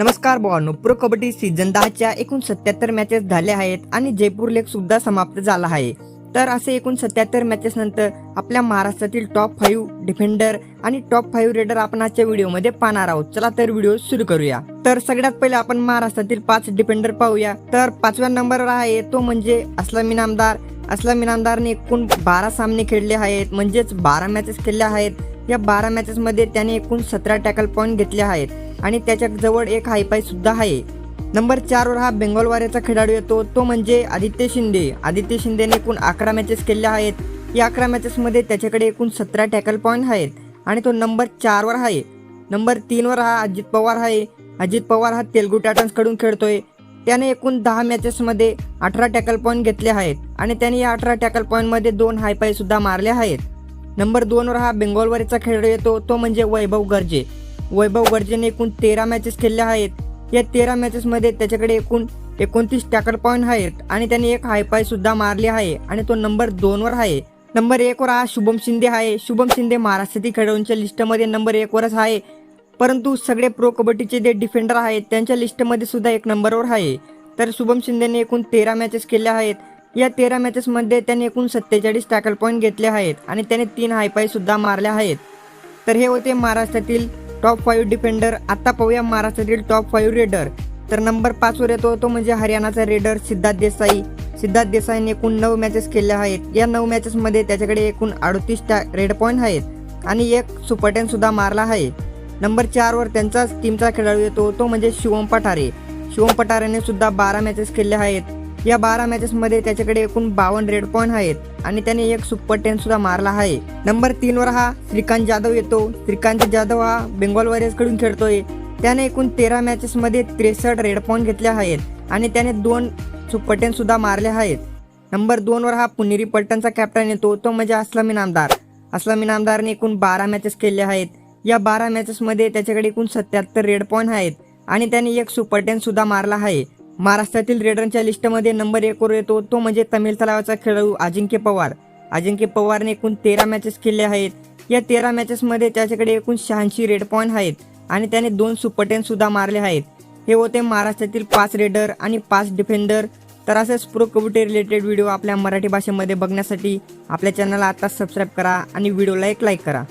नमस्कार भावांनो pro kabaddi season दहाच्या एकूण सत्याहत्तर मॅचेस झाल्या आहेत आणि जयपूर लेग सुद्धा समाप्त झाला आहे. तर असे एकूण सत्याहत्तर मॅचेस नंतर आपल्या महाराष्ट्रातील टॉप फाईव्ह डिफेंडर आणि टॉप फाईव्ह रेडर आपण आजच्या व्हिडिओमध्ये पाहणार आहोत. चला तर व्हिडिओ सुरू करूया. तर सगळ्यात पहिले आपण महाराष्ट्रातील पाच डिफेंडर पाहूया. तर पाचव्या नंबरवर आहे तो म्हणजे असलामी नामदार. असलामी नामदारने एकूण बारा सामने खेळले आहेत म्हणजेच बारा मॅचेस खेळल्या आहेत. या बारा मॅचेसमध्ये त्याने एकूण सतरा टॅकल पॉईंट घेतले आहेत. आणि त्याच्याजवळ एक हायपाय सुद्धा आहे. नंबर चारवर हा बेंगॉल वाऱ्याचा खेळाडू येतो. तो म्हणजे आदित्य शिंदे. आदित्य शिंदेने एकूण अकरा मॅचेस केले आहेत. या अकरा मॅचेसमध्ये त्याच्याकडे एकूण सतरा टॅकल पॉईंट आहेत आणि तो नंबर चारवर आहे. नंबर तीनवर हा अजित पवार आहे. अजित पवार हा तेलगू टायटन्सकडून खेळतोय. त्याने एकूण दहा मॅचेसमध्ये अठरा टॅकल पॉईंट घेतले आहेत आणि त्याने या अठरा टॅकल पॉईंटमध्ये दोन हायपाय सुद्धा मारले आहेत. नंबर दोनवर हा बेंगॉलवरचा खेळाडू येतो. तो म्हणजे वैभव गर्जे. वैभव गर्जेने एकूण तेरा मॅचेस खेळल्या आहेत. या तेरा मॅचेसमध्ये त्याच्याकडे एकूण एकोणतीस टॅकल पॉईंट आहेत आणि त्याने एक हायपाय सुद्धा मारले आहे आणि तो नंबर दोनवर आहे. नंबर एकवर हा शुभम शिंदे आहे. शुभम शिंदे महाराष्ट्रातील खेळाडूंच्या लिस्टमध्ये नंबर एकवरच आहे. परंतु सगळे प्रो कबड्डीचे जे डिफेंडर आहेत त्यांच्या लिस्टमध्ये सुद्धा एक नंबरवर आहे. तर शुभम शिंदेने एकूण तेरा मॅचेस केल्या आहेत. या तेरा मॅचेसमध्ये त्याने एकूण सत्तेचाळीस टॅकल पॉईंट घेतले आहेत आणि त्याने तीन हायपाय सुद्धा मारल्या आहेत. तर हे होते महाराष्ट्रातील टॉप फाईव्ह डिफेंडर आता पाहूया महाराष्ट्रातील टॉप फाईव्ह रेडर तर नंबर पाचवर येतो तो म्हणजे हरियाणाचा रेडर सिद्धार्थ देसाई. सिद्धार्थ देसाईने एकूण नऊ मॅचेस खेळल्या आहेत. या नऊ मॅचेसमध्ये त्याच्याकडे एकूण अडतीस टॅ रेड पॉईंट आहेत. आणि एक सुपरटेनसुद्धा मारला आहे. नंबर चारवर त्यांचाच टीमचा खेळाडू येतो तो म्हणजे शिवम पठारे. शिवम पठारेने सुद्धा बारा मॅचेस खेळले आहेत. या बारा मॅचेसमध्ये त्याच्याकडे एकूण बावन्न रेड पॉईंट आहेत. आणि त्याने एक सुपर टेन सुद्धा मारला आहे. नंबर तीनवर हा श्रीकांत जाधव येतो. श्रीकांत जाधव हा बेंगॉल वॉरियर्सकडून खेळतोय. त्याने एकूण तेरा मॅचेसमध्ये त्रेसष्ट रेड पॉईंट घेतले आहेत. आणि त्याने दोन सुपर टेन सुद्धा मारले आहेत. नंबर दोनवर हा पुणेरी पलटणचा कॅप्टन येतो. तो म्हणजे असलमी नामदार. असलमी नामदारने एकूण बारा मॅचेस केले आहेत. या बारा मॅचेसमध्ये त्याच्याकडे एकूण सत्याहत्तर रेड पॉईंट आहेत. आणि त्याने एक सुपर टेन सुद्धा मारला आहे. महाराष्ट्रातील रेडरच्या लिस्टमध्ये नंबर एकवर येतो. तो म्हणजे तमिळ तलावाचा खेळाडू अजिंक्य पवार. अजिंक्य पवारने एकूण तेरा मॅचेस खेळले आहेत. या तेरा मॅचेसमध्ये त्याच्याकडे एकूण शहाऐंशी रेड पॉईंट आहेत. आणि त्याने दोन सुपर सुद्धा मारले आहेत. हे होते महाराष्ट्रातील पाच रेडर आणि पाच डिफेंडर तर असेच प्रो कबड्डी रिलेटेड व्हिडिओ आपल्या मराठी भाषेमध्ये बघण्यासाठी आपल्या चॅनलला आता सबस्क्राईब करा आणि व्हिडिओला एक लाईक करा.